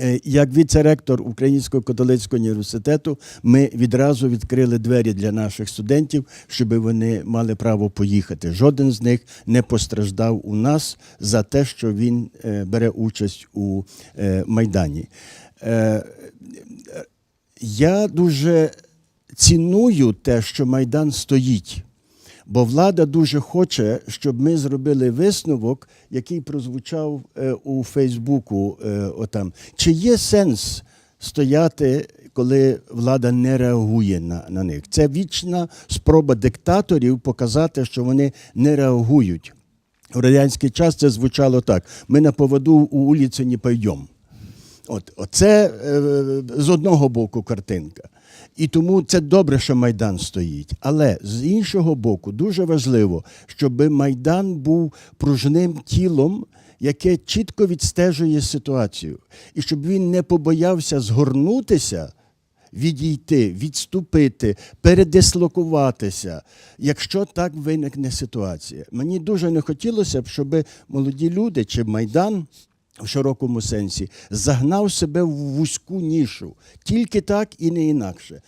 Е, Як віце-ректор Українського католицького університету, ми відразу відкрили двері для наших студентів, щоб вони мали право поїхати. Жоден з них не постраждав у нас за те, що він е, бере участь у е, Майдані. Я дуже ціную те, що Майдан стоїть. Бо влада дуже хоче, щоб ми зробили висновок, який прозвучав е, у Фейсбуку. Е, отам. Чи є сенс стояти, коли влада не реагує на, на них? Це вічна спроба диктаторів показати, що вони не реагують. У радянський час це звучало так: ми на поводу у вулицю не пойдемо. От, оце е, з одного боку картинка. І тому це добре, що Майдан стоїть. Але з іншого боку, дуже важливо, щоб Майдан був пружним тілом, яке чітко відстежує ситуацію, і щоб він не побоявся згорнутися, відійти, відступити, передислокуватися, якщо так виникне ситуація. Мені дуже не хотілося б, щоб молоді люди чи Майдан в широкому сенсі загнав себе в вузьку нішу. Тільки так і не інакше.